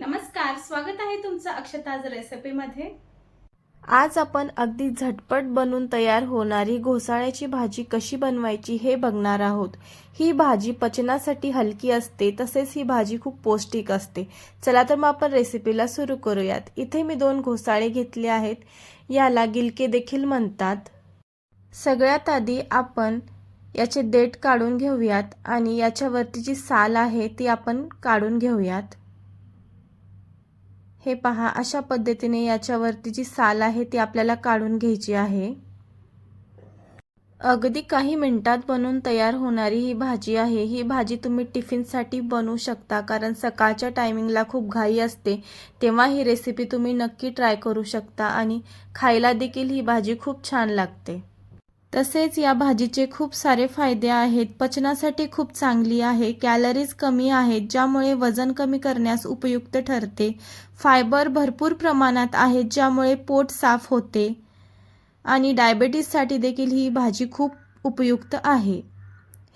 नमस्कार स्वागत आहे तुमचं अक्षताज रेसिपीमध्ये. आज आपण अगदी झटपट बनून तयार होणारी घोसाळ्याची भाजी कशी बनवायची हे बघणार आहोत. ही भाजी पचनासाठी हलकी असते तसेच ही भाजी खूप पौष्टिक असते. चला तर मग आपण रेसिपीला सुरू करूयात. इथे मी दोन घोसाळे घेतले आहेत. याला गिलके देखील म्हणतात. सगळ्यात आधी आपण याचे देठ काढून घेऊयात आणि याच्यावरती जी साल आहे ती आपण काढून घेऊयात. हे पहा अशा पद्धतीने याच्यावरती जी साल आहे ती आपल्याला काढून घ्यायची आहे. अगदी काही मिनिटात बनवून तयार होणारी ही भाजी आहे. ही भाजी तुम्ही टिफिनसाठी बनवू शकता कारण सकाळच्या टायमिंगला खूप घाई असते तेव्हा ही रेसिपी तुम्ही नक्की ट्राय करू शकता आणि खायला देखील ही भाजी खूप छान लागते. तसेच या भाजीचे खूप सारे फायदे आहेत. पचनासाठी खूप चांगली आहे. कॅलरीज कमी आहेत ज्यामुळे वजन कमी करण्यास उपयुक्त ठरते. फायबर भरपूर प्रमाणात आहेत ज्यामुळे पोट साफ होते. आणि डायबेटीससाठी देखील ही भाजी खूप उपयुक्त आहे.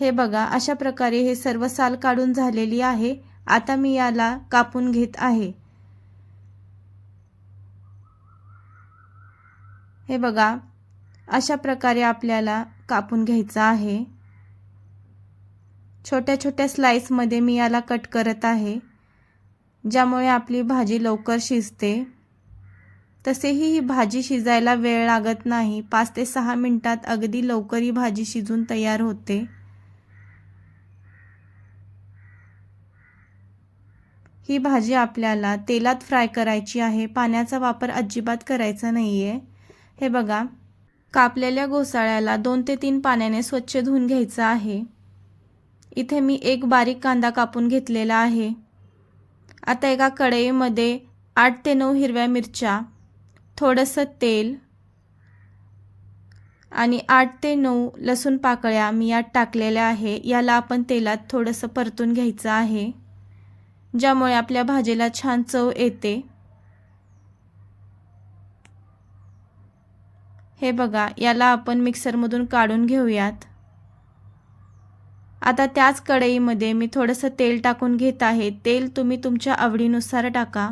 हे बघा अशा प्रकारे हे सर्व साल काढून झालेली आहे. आता मी याला कापून घेत आहे. हे बघा अशा प्रकारे आपल्याला कापून घ्यायचं आहे. छोट्या छोट्या स्लाइसमध्ये मी याला कट करत आहे. ज्यामुळे आपली भाजी लवकर शिजते. तसेही ही भाजी शिजायला वेळ लागत नाही. पाच ते सहा मिनटात अगदी लवकर ही भाजी शिजून तयार होते. ही भाजी आपल्याला तेलात फ्राय करायची आहे. पाण्याचा वापर अजिबात करायचा नाही आहे हे बघा. कापलेल्या घोसाळ्याला दोन ते तीन पाण्याने स्वच्छ धुवून घ्यायचं आहे. इथे मी एक बारीक कांदा कापून घेतलेला आहे. आता एका कढईमध्ये आठ ते नऊ हिरव्या मिरच्या थोडंसं तेल आणि आठ ते नऊ लसूण पाकळ्या मी यात टाकलेल्या आहे. याला आपण तेलात थोडंसं परतून घ्यायचं आहे ज्यामुळे आपल्या भाजीला छान चव येते. हे बघा याला आपण मिक्सरमधून काढून घेऊयात. आता त्याच कढईमध्ये मी थोडंसं तेल टाकून घेत आहे. तेल तुम्ही तुमच्या आवडीनुसार टाका.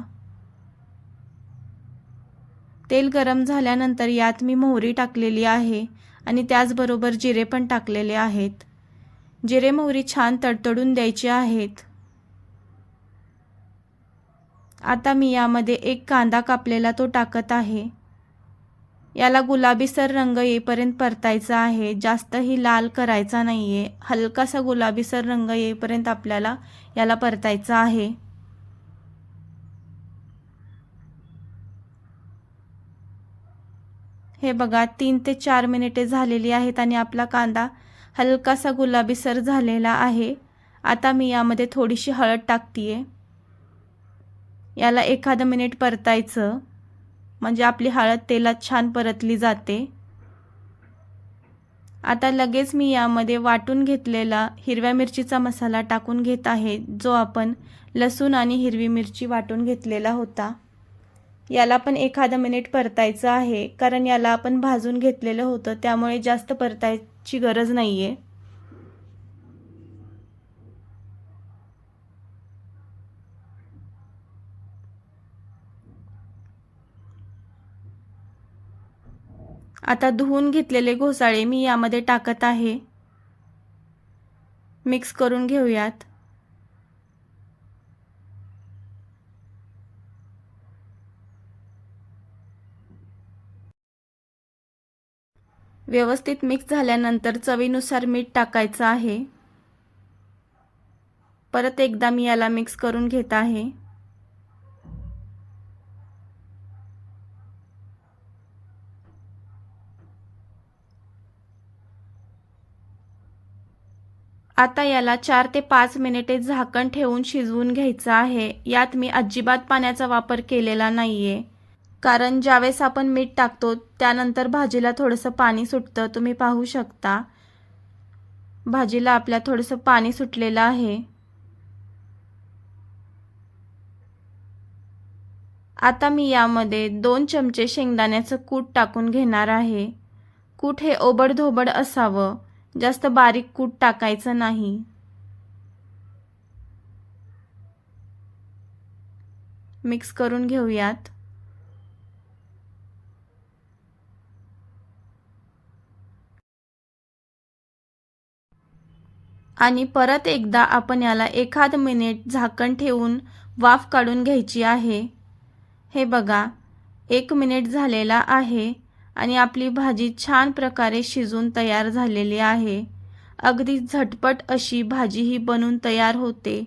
तेल गरम झाल्यानंतर यात मी मोहरी टाकलेली आहे आणि त्याचबरोबर जिरे पण टाकलेले आहेत. जिरे मोहरी छान तडतडून द्यायची आहेत. आता मी यामध्ये एक कांदा कापलेला तो टाकत आहे. याला गुलाबीसर रंग येईपर्यंत परतायचा आहे. जास्तही लाल करायचा नाही आहे हलकासा गुलाबीसर रंग येईपर्यंत आपल्याला याला परतायचा आहे. हे बघा तीन ते चार मिनिटे झालेली आहेत आणि आपला कांदा हलकासा गुलाबीसर झालेला आहे. आता मी यामध्ये थोडीशी हळद टाकते याला एखादं मिनिट परतायचं. म्हणजे आपली हळद तेलात छान परतली जाते. आता लगेच मी यामध्ये वाटून घेतलेला हिरव्या मिरचीचा मसाला टाकून घेत आहे जो आपण लसूण आणि हिरवी मिरची वाटून घेतलेला होता. याला पण एखादं मिनिट परतायचं आहे कारण याला आपण भाजून घेतलेलं होतं त्यामुळे जास्त परतायची गरज नाही आहे आता धुवून घेतलेले घोसाळे मी यामध्ये टाकत आहे. मिक्स करून घेऊयात. व्यवस्थित मिक्स झाल्यानंतर चवीनुसार मीठ टाकायचं आहे. परत एकदा मी याला मिक्स करून घेत आहे. आता याला चार ते पाच मिनिटे झाकण ठेवून शिजवून घ्यायचं आहे. यात मी अजिबात पाण्याचा वापर केलेला नाही आहे कारण ज्यावेळेस आपण मीठ टाकतो त्यानंतर भाजीला थोडंसं पाणी सुटतं. तुम्ही पाहू शकता. भाजीला आपल्या थोडंसं पाणी सुटलेलं आहे. आता मी यामध्ये दोन चमचे शेंगदाण्याचं कूट टाकून घेणार आहे. कूट हे ओबडधोबड असावं. जास्त बारीक कूट टाकायचं नाही. मिक्स करून घेऊयात. आणि परत एकदा आपण याला एखाद मिनिट झाकण ठेवून वाफ काढून घ्यायची आहे. हे बघा एक मिनिट झालेला आहे. आणि आपली भाजी छान प्रकारे शिजून तयार झालेली आहे. अगदी झटपट अशी भाजी ही बनून तयार होते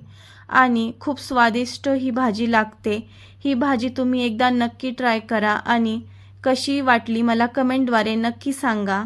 आणि खूप स्वादिष्ट ही भाजी लागते. ही भाजी तुम्ही एकदा नक्की ट्राय करा आणि कशी वाटली मला कमेंटद्वारे नक्की सांगा.